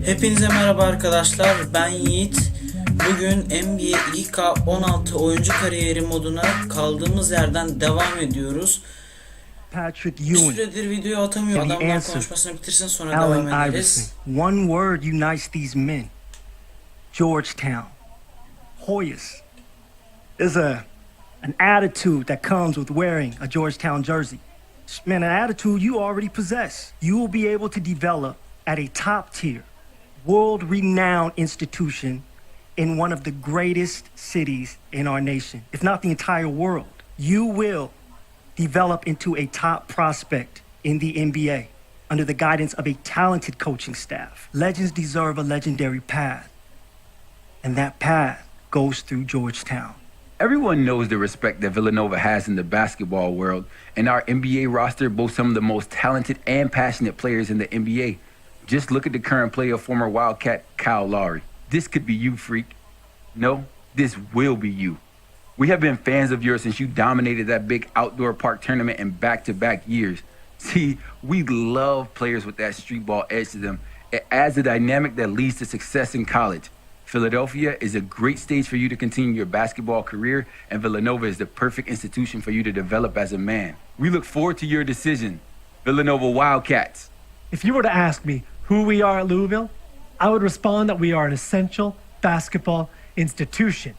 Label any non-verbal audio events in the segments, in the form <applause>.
Hepinize merhaba arkadaşlar. Ben Yiğit. Bugün NBA 2K16 oyuncu kariyeri moduna kaldığımız yerden devam ediyoruz. Patrick Bir Ewing, süredir video atamıyor. Adamlar konuşmasını bitirsin sonra Allen devam ederiz. Iverson. One word unites these men. Georgetown. Hoyas. There's a an attitude that comes with wearing a Georgetown jersey. Man, an attitude you already possess. You will be able to develop at a top tier, world renowned institution in one of the greatest cities in our nation, if not the entire world. You will develop into a top prospect in the NBA under the guidance of a talented coaching staff. Legends deserve a legendary path, and that path goes through Georgetown. Everyone knows the respect that Villanova has in the basketball world, and our NBA roster boasts some of the most talented and passionate players in the NBA. Just look at the current play of former Wildcat Kyle Lowry. This could be you, freak. No, this will be you. We have been fans of yours since you dominated that big outdoor park tournament in back to back years. See, we love players with that street ball edge to them. It adds a dynamic that leads to success in college. Philadelphia is a great stage for you to continue your basketball career, and Villanova is the perfect institution for you to develop as a man. We look forward to your decision. Villanova Wildcats. If you were to ask me who we are at Louisville, I would respond that we are an essential basketball institution.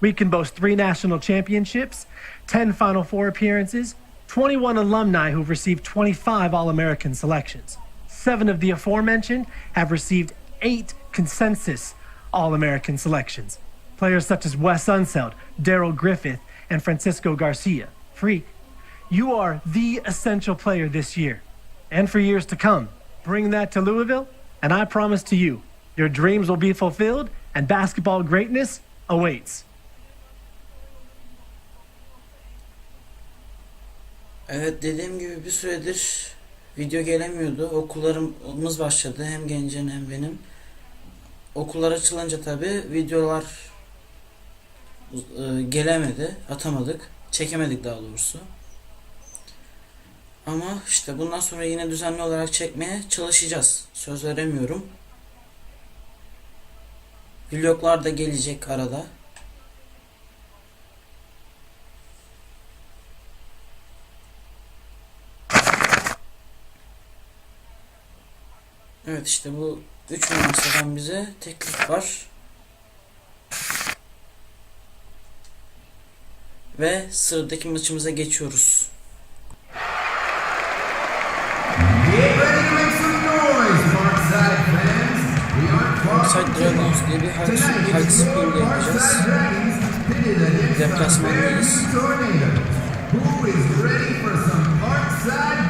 We can boast three national championships, 10 Final Four appearances, 21 alumni who've received 25 All American selections. Seven of the aforementioned have received eight consensus All American selections. Players such as Wes Unseld, Daryl Griffith, and Francisco Garcia. Freak, you are the essential player this year and for years to come. Bring that to Louisville, and I promise to you, your dreams will be fulfilled and basketball greatness awaits. Evet dediğim gibi bir süredir video gelemiyordu. Okullarımız başladı. Hem Gence'nin hem benim. Okullar açılınca tabi videolar e, gelemedi. Atamadık. Çekemedik daha doğrusu. Ama işte bundan sonra yine düzenli olarak çekmeye çalışacağız. Söz veremiyorum. Vloglar da gelecek arada. Evet işte bu üç üniversiteden bize teklif var. Ve sıradaki maçımıza geçiyoruz.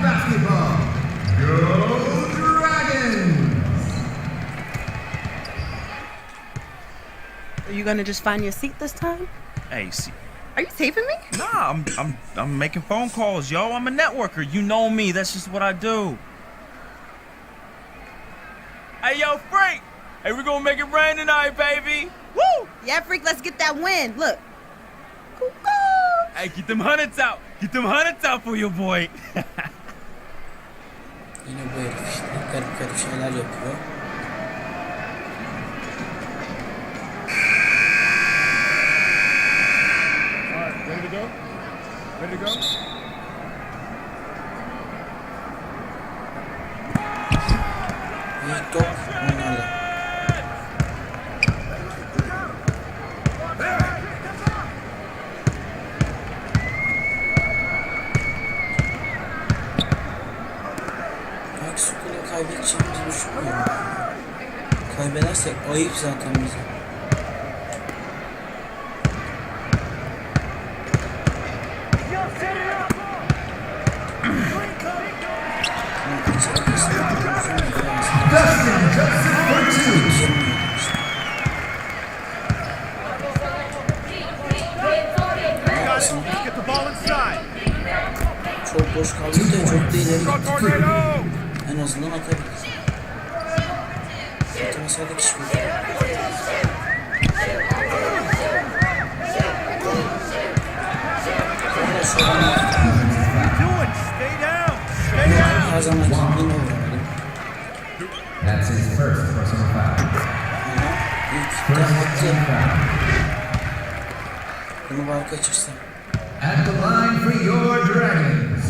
Basketball? Go Dragons! Are you gonna just find your seat this time? Hey, see, Are you taping me? nah, I'm I'm I'm making phone calls, yo. I'm a networker. You know me. That's just what I do. Hey, yo, Frank. Hey, we gonna make it rain tonight, baby. Woo! Yeah, freak, let's get that win. Look. Cuckoo. Hey, get them hundreds out. Get them hundreds out for your boy. Yine bu herif işte garip garip şeyler yapıyor. Alright, <laughs> ready to go? Ready to go? İlk top onlarda. The ball inside. çok boş kaldı da çok da ileri Go gitti. Tornado! En azından atabilir. Atamasa hiçbir şey. Hala şu an What are you doing? Stay down. Stay down. her zaman kendini oynadım. That's his first personal foul. Ama ilk First attı. team foul. Bunu var kaçırsın. At the line for your Dragons.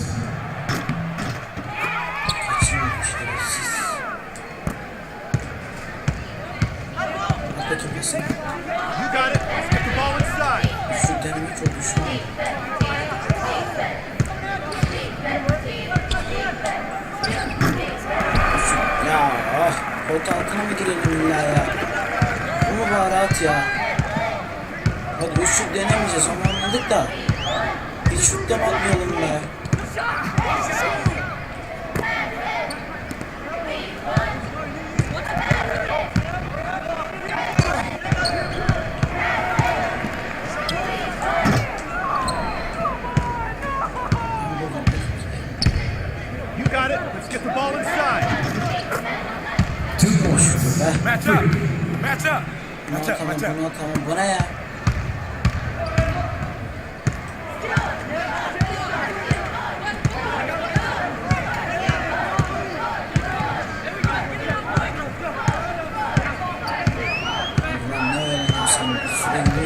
Kaçırmamış şerefsiz. At bakayım nasıl? You got it. Let's get the ball inside. Şu deneme çok güçlü. Ya ah, pot altına mı girelim illa ya? Bu mu bari at ya? Hadi üç şut denemeyeceğiz onu anladık da. Bir şut da atmayalım be? Arnold como buena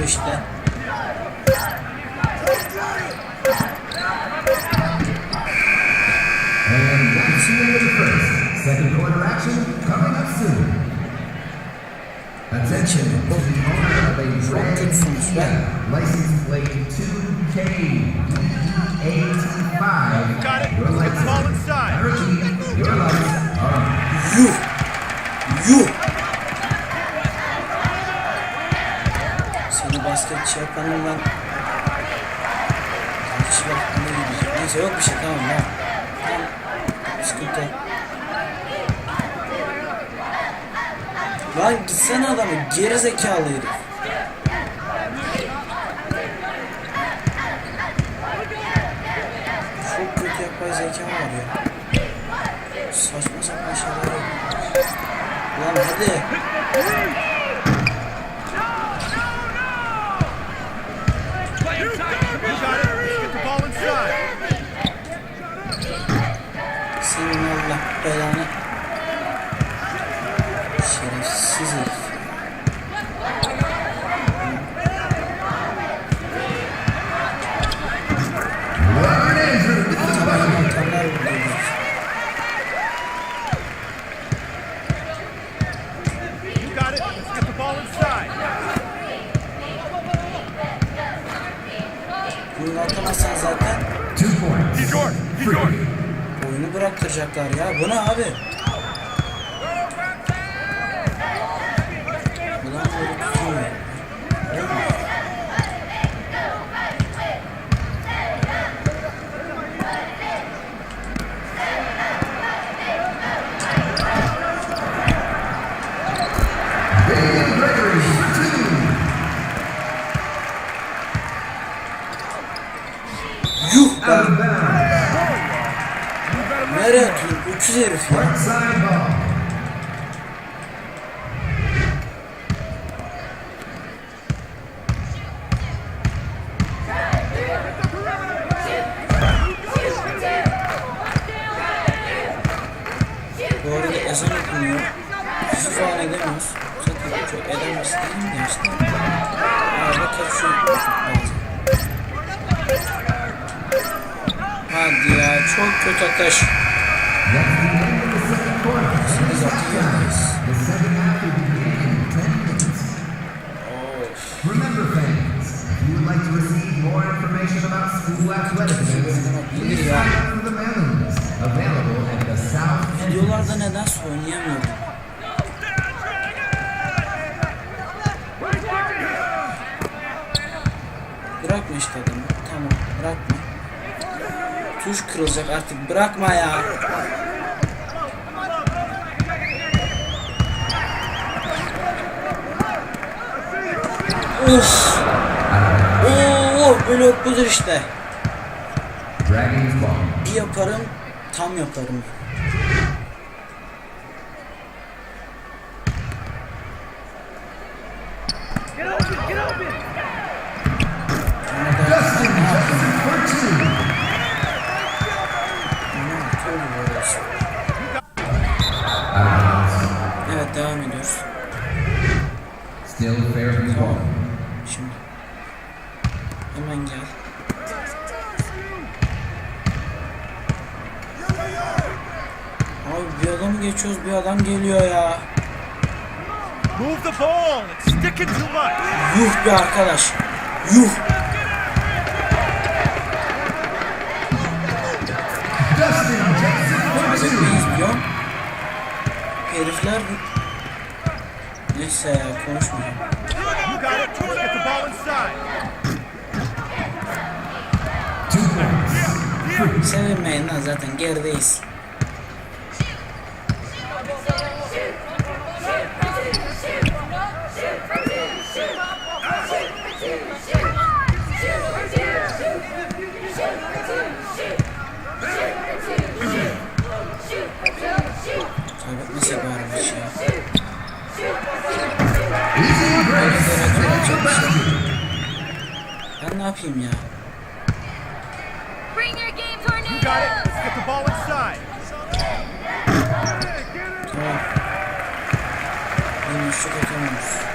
işte. Attention, Dragons Kia license plate 2K85. Got it. Your the ball lights. inside. Repeat, your lights are on. Yuh! Yuh! Seni basketçi yapanım ben. Karşı ne gidecek? Neyse yok bir şey tamam ya. Tamam. Sıkıntı yok. Lan gitsene adamı geri zekalı herif. Çok kötü yapay zeka var ya. Saçma sapan şeyler yapıyor. Lan hadi. Senin Allah belanı. Bıraktıracaklar ya. Bu ne abi? Ulan böyle tutuyor. Olmuyor. William Gregory for two. Yuh Öküz herif. Bu arada ezan okunuyor. Hiç falan edemiyoruz. Zaten çok edemez değil mi gençler? Hadi ya çok kötü ateş. School athletics, End. Videolarda nedense oynayamıyorum. Bırakma işte adamı. Tamam bırakma. Tuş kırılacak artık bırakma ya. Of. Oo, blok budur işte. Bir yaparım, tam yaparım. Bounds. devam ediyoruz. Still fair ball. Şimdi. Hemen gel. Abi bir adamı geçiyoruz bir adam geliyor ya. Move the ball. It's sticking too much. Yuh be arkadaş. Yuh. Diyor. Herifler... Neyse ya konuşmayacağım. İt. Sevinmeyin lan zaten gerideyiz. Ben ne yapayım ya? Bring your game You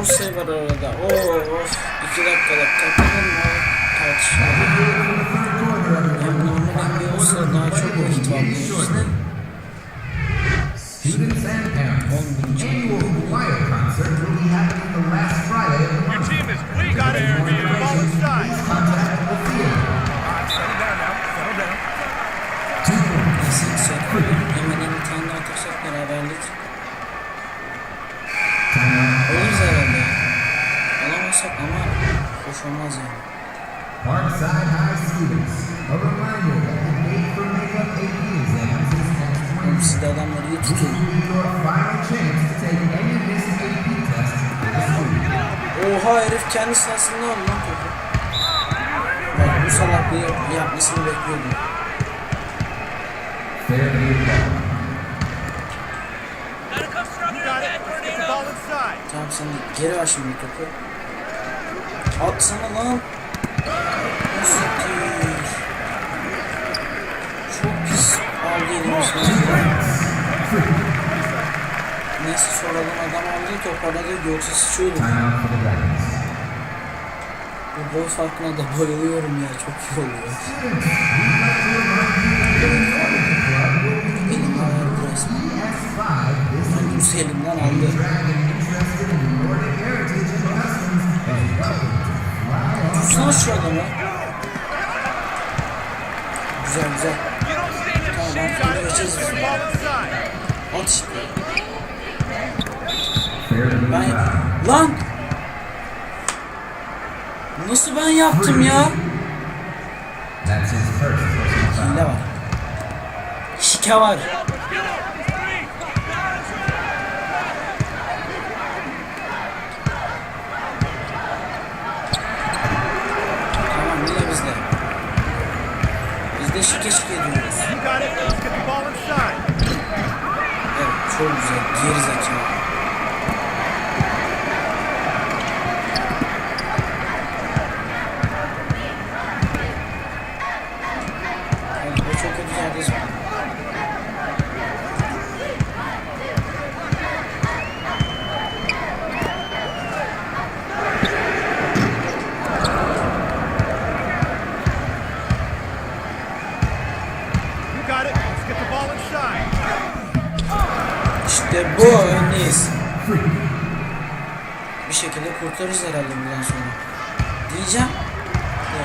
Dorsey var arada. Oo, of. İki dakikada takılır mı? Tartışma. Yani normal NBA olsa daha çok vakit var bunun üstüne. Students and Oluruz herhalde. Alamazsak ama hoş olmaz yani. Parkside High students. A reminder that the date for makeup AP exams is next Oğlum Wednesday. siz de adamları iyi tutun. Oha herif kendi sahasında aldı lan topu. Bak bu salak bir yapmasını bekliyordum. Fairview ball. You got it. Let's get the ball inside. Tamam sen geri ver şimdi topu. Atsana lan. Nasıl? Çok pis aldı elimizden. Neyse sonradan adam aldı toparladı yoksa sıçıyordu. Bu boy farkına da bayılıyorum ya çok iyi oluyor. Benim hayal resmi. S5 is Ben Rus elimden aldı. Tutsana şu adamı. Güzel güzel. Ben. Lan! Nasıl ben yaptım ya? Hile var. Şike var. Tamam yine bizde. Biz de şike şike diyoruz. You got it. Let's get the ball inside. Evet çok güzel. Geri zekalı. Herhalde bundan sonra. Diyeceğim. De,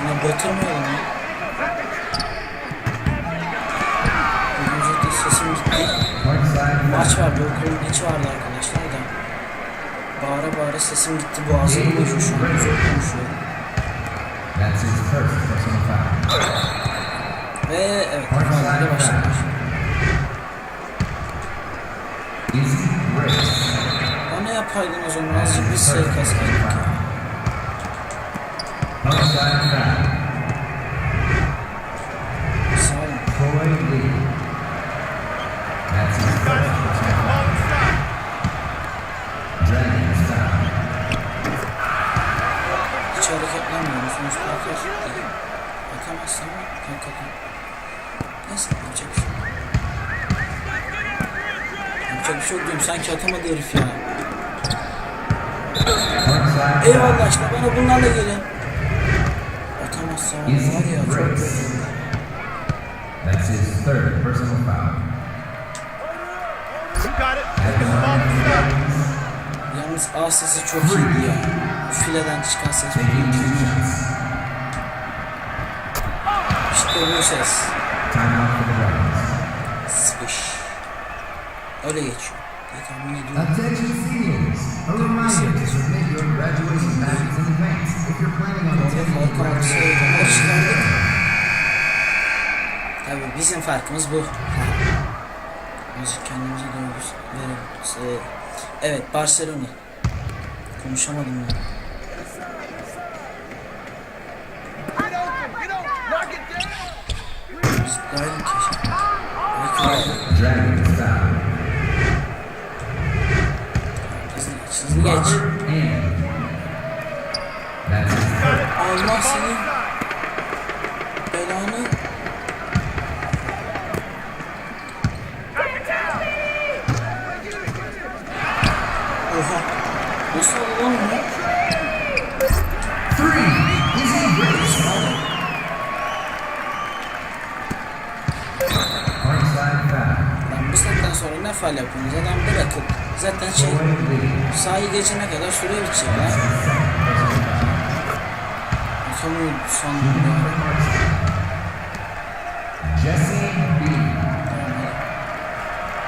Yine batırmayalım ya. Zaten sesim gitti. Maç vardı, okulun içi vardı arkadaşlar da. Bağıra bağıra sesim gitti. Boğazım uyuşuyor şu an. Zor konuşuyorum. Ve evet. Faaliyete başlamış. Izzy Grace. Bana yapaydın o zaman azıcık bir sayı kasaydık ya. Yalnız A sesi çok iyiydi ya. Fileden çıkan ses çok iyiydi. İşte bu ses. Sıkış. Öyle geçiyor. diye tahmin ediyorum. Attention Tabii bizim farkımız bu. Azıcık kendimize doğru verelim. Ee, Evet Barcelona. Konuşamadım ya. Keşke. Var. Dragons foul. Hızlı geç. Allah senin belanı. Oha. Nasıl oldu lan bu? Lan bu saatten sonra ne faal yapıyorsunuz? Adam bırakıp zaten şey sahayı geçene kadar süre bitecek ya. sandım ya. Jesse B.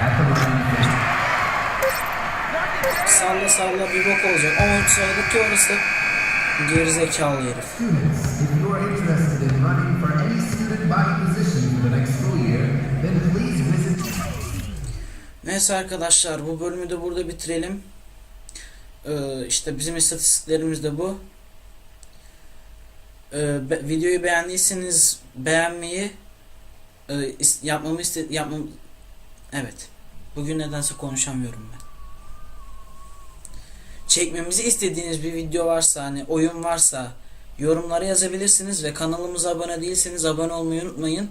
At the line Salla salla bir bok olacak. Ama üç sayılık ki orası. Gerizekalı herif. Neyse arkadaşlar bu bölümü de burada bitirelim. Ee, işte bizim istatistiklerimiz de bu. Ee, be- videoyu beğendiyseniz beğenmeyi e, yapmamı iste yapmam evet. Bugün nedense konuşamıyorum ben. Çekmemizi istediğiniz bir video varsa hani oyun varsa yorumlara yazabilirsiniz ve kanalımıza abone değilseniz abone olmayı unutmayın.